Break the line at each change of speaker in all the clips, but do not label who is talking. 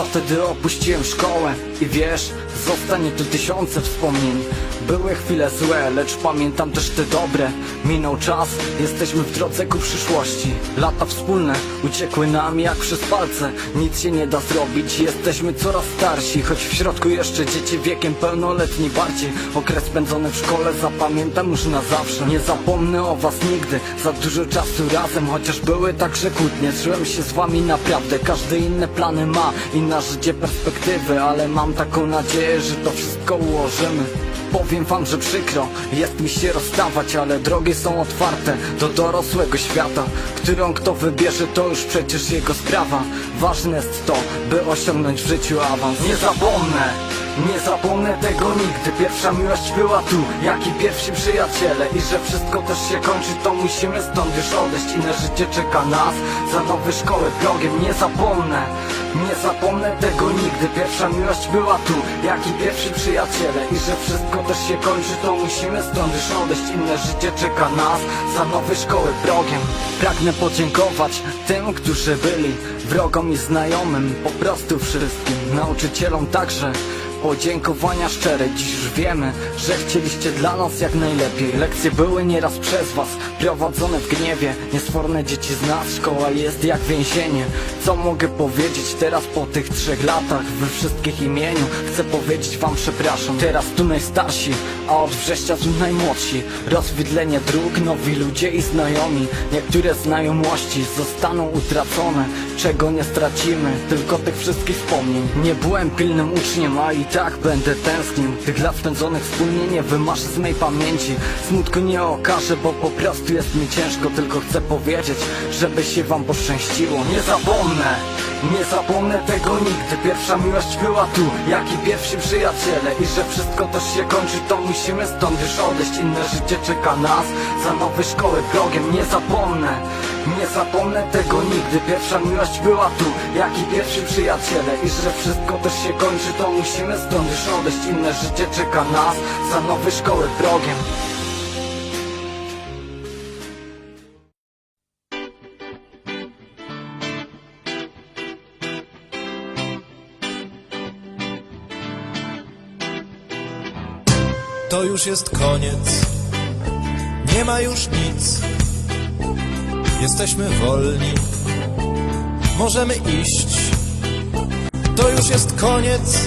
lata wtedy opuściłem szkołę? I wiesz, zostanie tu tysiące wspomnień. Były chwile złe, lecz pamiętam też te dobre. Minął czas, jesteśmy w drodze ku przyszłości. Lata wspólne uciekły nam jak przez palce. Nic się nie da zrobić, jesteśmy coraz starsi. Choć w środku jeszcze dzieci wiekiem pełnoletni bardziej. Okres spędzony w szkole zapamiętam już na zawsze. Nie zapomnę o was nigdy, za dużo czasu razem. Chociaż były także kłótnie, czułem się z wami naprawdę. Każdy inne plany ma i na życie perspektywy Ale mam taką nadzieję, że to wszystko ułożymy. Powiem wam, że przykro, jest mi się rozstawać, ale drogi są otwarte do dorosłego świata. Którą kto wybierze, to już przecież jego sprawa. Ważne jest to, by osiągnąć w życiu awans. Nie zapomnę, nie zapomnę tego nigdy. Pierwsza miłość była tu, jak i pierwsi przyjaciele. I że wszystko też się kończy, to musimy stąd już odejść. Inne życie czeka nas, za nowe szkoły progiem Nie zapomnę, nie zapomnę tego nigdy. Pierwsza miłość była tu, jak i pierwsi przyjaciele. I że wszystko też się kończy, to musimy stąd już odejść. Inne życie czeka nas, za nowe szkoły progiem Pragnę podziękować tym, którzy byli Wrogom i znajomym, po prostu wszystkim. Nauczycielom także Podziękowania szczere, dziś już wiemy, że chcieliście dla nas jak najlepiej. Lekcje były nieraz przez was, prowadzone w gniewie. Niesforne dzieci z nas, szkoła jest jak więzienie. Co mogę powiedzieć teraz po tych trzech latach? We wszystkich imieniu chcę powiedzieć wam przepraszam. Teraz tu najstarsi, a od września tu najmłodsi. Rozwidlenie dróg, nowi ludzie i znajomi. Niektóre znajomości zostaną utracone. Czego nie stracimy, tylko tych wszystkich wspomnień. Nie byłem pilnym uczniem, a i tak będę tęsknił Tych lat spędzonych wspólnie nie wymaszę z mej pamięci. Smutku nie okażę, bo po prostu jest mi ciężko Tylko chcę powiedzieć, żeby się wam poszczęściło. Nie zapomnę, nie zapomnę tego nigdy. Pierwsza miłość była tu, jak i pierwsi przyjaciele. I że wszystko też się kończy, to musimy stąd już odejść. Inne życie czeka nas, za nowe szkoły progiem. Nie zapomnę, nie zapomnę tego nigdy. Pierwsza miłość była tu, jak i pierwsi przyjaciele. I że wszystko też się kończy, to musimy już odejść Inne życie czeka nas, za nowe szkoły progiem
To już jest koniec, nie ma już nic. Jesteśmy wolni, możemy iść. To już jest koniec,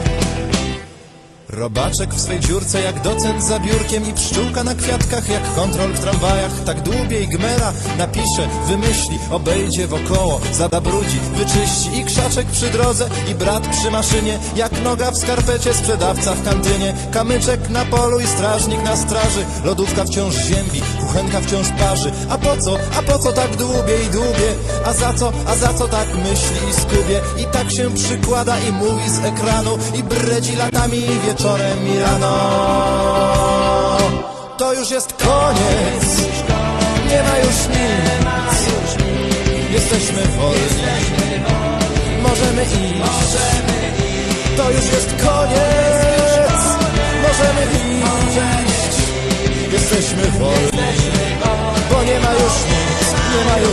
Robaczek w swej dziurce jak docent za biurkiem i pszczółka na kwiatkach jak kontrol w tramwajach. Tak dłubie gmera napisze, wymyśli, obejdzie wokoło, zabrudzi, wyczyści i krzaczek przy drodze i brat przy maszynie. Jak noga w skarpecie, sprzedawca w kantynie. Kamyczek na polu i strażnik na straży. Lodówka wciąż ziębi, kuchenka wciąż parzy. A po co, a po co tak dłubie i dłubie? A za co, a za co tak myśli i skubie? I tak się przykłada i mówi z ekranu i bredzi latami i wieczorem i rano. To już jest koniec, nie ma już nic. Jesteśmy wolni, możemy iść. To już jest koniec, możemy iść. Jesteśmy wolni,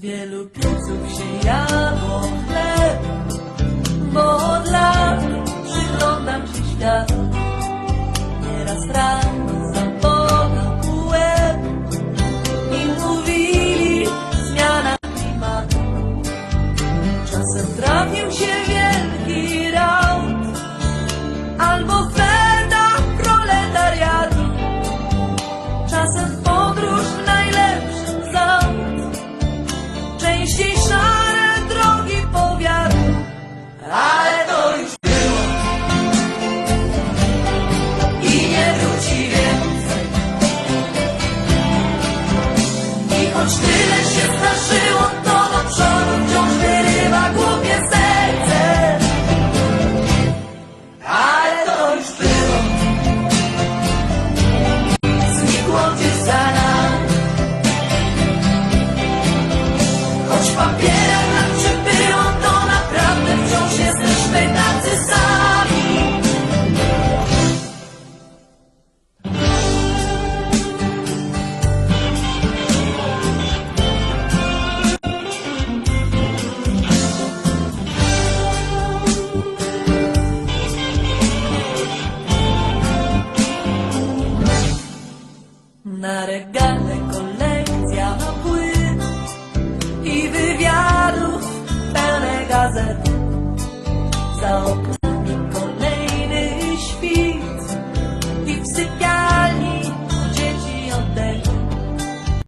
wielu pieców się jadło chleb, bo od lat przyglądam się światu. Nieraz raz